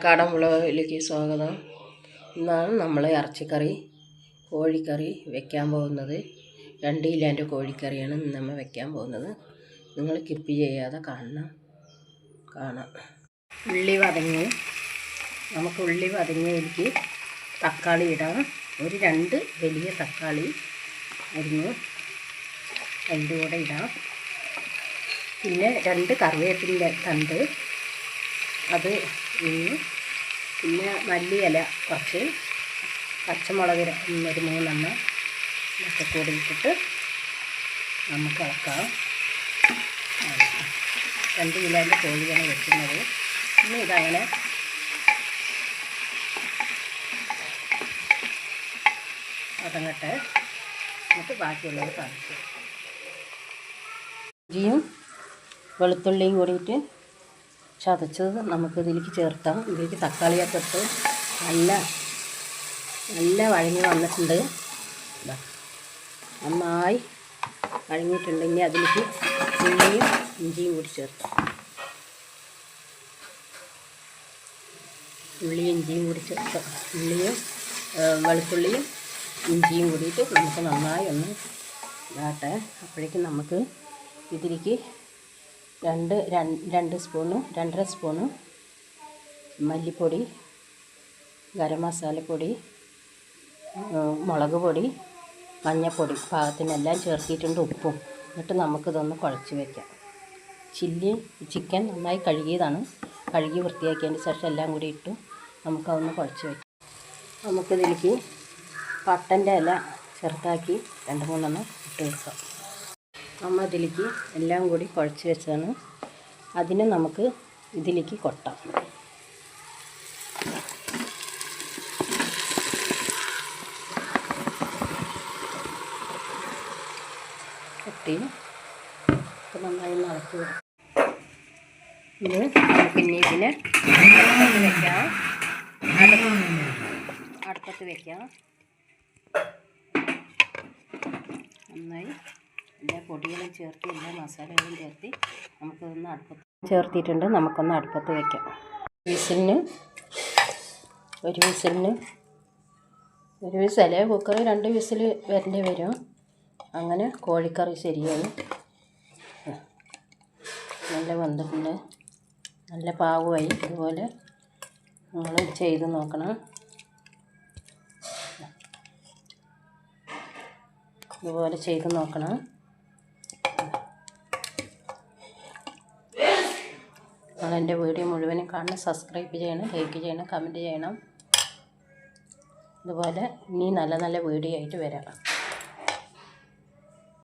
കടമുളകിലേക്ക് സ്വാഗതം. ഇന്നാണ് നമ്മൾ ഇറച്ചിക്കറി കോഴിക്കറി വെക്കാൻ പോകുന്നത്. രണ്ട് കിലോന്റെ കോഴിക്കറിയാണ് നമ്മൾ വെക്കാൻ പോകുന്നത്. നിങ്ങൾ കിപ്പ് ചെയ്യാതെ കാണണം. കാണാം. ഉള്ളി വതങ്ങി. നമുക്ക് ഉള്ളി വതങ്ങിയതിലേക്ക് തക്കാളി ഇടാം. ഒരു രണ്ട് വലിയ തക്കാളി അരിഞ്ഞ് അതിന്റെ കൂടെ ഇടാം. പിന്നെ രണ്ട് കറിവേപ്പിന്റെ തണ്ട്. അത് പിന്നെ മല്ലിയില കുറച്ച് പച്ചമുളക് ഒരു മൂന്നെണ്ണം ഒക്കെ കൂടി ഇട്ടിട്ട് നമുക്ക് ഇളക്കാം. രണ്ട് കിലോന്റെ കോഴിയാണ് വെക്കുന്നത്. ഇനി ഇതങ്ങനെ അതങ്ങട്ടെ എന്നിട്ട് ബാക്കിയുള്ളത് കാണിക്കും. ഇഞ്ചിയും വെളുത്തുള്ളിയും കൂടിയിട്ട് ചതച്ചത് നമുക്ക് ഇതിലേക്ക് ചേർത്താം ഇതിലേക്ക് തക്കാളിയൊക്കെ നല്ല നല്ല വഴങ്ങി വന്നിട്ടുണ്ട്. നന്നായി വഴങ്ങിയിട്ടുണ്ടെങ്കിൽ അതിലേക്ക് ഉള്ളിയും ഇഞ്ചിയും കൂടി ചേർക്കാം. ഉള്ളിയും ഇഞ്ചിയും കൂടി ചേർത്ത് ഉള്ളിയും വെളുത്തുള്ളിയും ഇഞ്ചിയും കൂടിയിട്ട് നമുക്ക് നന്നായി ഒന്ന് ഇതാട്ടെ അപ്പോഴേക്കും നമുക്ക് ഇതിലേക്ക് രണ്ട് രണ്ട് സ്പൂണ് രണ്ടര സ്പൂണ് മല്ലിപ്പൊടി ഗരം മസാലപ്പൊടി മുളക് പൊടി മഞ്ഞൾപ്പൊടി പാകത്തിനെല്ലാം ചേർത്തിട്ടുണ്ട് ഉപ്പും. എന്നിട്ട് നമുക്കിതൊന്ന് കുഴച്ച് വയ്ക്കാം ചില്ലി ചിക്കൻ നന്നായി കഴുകിയതാണ്. കഴുകി വൃത്തിയാക്കിയതിന് ശേഷം എല്ലാം കൂടി ഇട്ടു നമുക്കതൊന്ന് കുഴച്ച് വയ്ക്കാം നമുക്കിതിലേക്ക് പട്ടന്റെ ഇല ചെറുതാക്കി രണ്ട് മൂന്നെണ്ണം ഇട്ട് വെക്കാം. നമ്മൾ ഇതിലേക്ക് എല്ലാം കൂടി കുഴച്ച് വെച്ചതാണ്. അതിനെ നമുക്ക് ഇതിലേക്ക് കൊട്ടാം. കൊട്ടി. നന്നായി നടക്കുക പിന്നെ ഇതിനെ വെക്കാം. അടുപ്പ- അടുപ്പത്ത് വെക്കാം. നന്നായി എല്ലാ പൊടികളും ചേർത്ത് എല്ലാ മസാലകളും ചേർത്ത് നമുക്കൊന്ന് അടുപ്പത്ത് ചേർത്തിട്ടുണ്ട്. നമുക്കൊന്ന് അടുപ്പത്ത് വയ്ക്കാം വിസിലിന് ഒരു വിസിലിന് ഒരു വിസിൽ കുക്കർ രണ്ട് വിസിൽ വരേണ്ടി വരും. അങ്ങനെ കോഴിക്കറി ശരിയായി. നല്ല വന്നിട്ടുണ്ട് നല്ല പാവുമായി. ഇതുപോലെ നിങ്ങൾ ചെയ്ത് നോക്കണം. ഇതുപോലെ ചെയ്ത് നോക്കണം. നിങ്ങൾ എന്റെ വീഡിയോ മുഴുവനും കാണണം സബ്സ്ക്രൈബ് ചെയ്യണം ലൈക്ക് ചെയ്യണം കമന്റ് ചെയ്യണം. അതുപോലെ ഇനി നല്ല നല്ല വീഡിയോ ആയിട്ട് വരാം.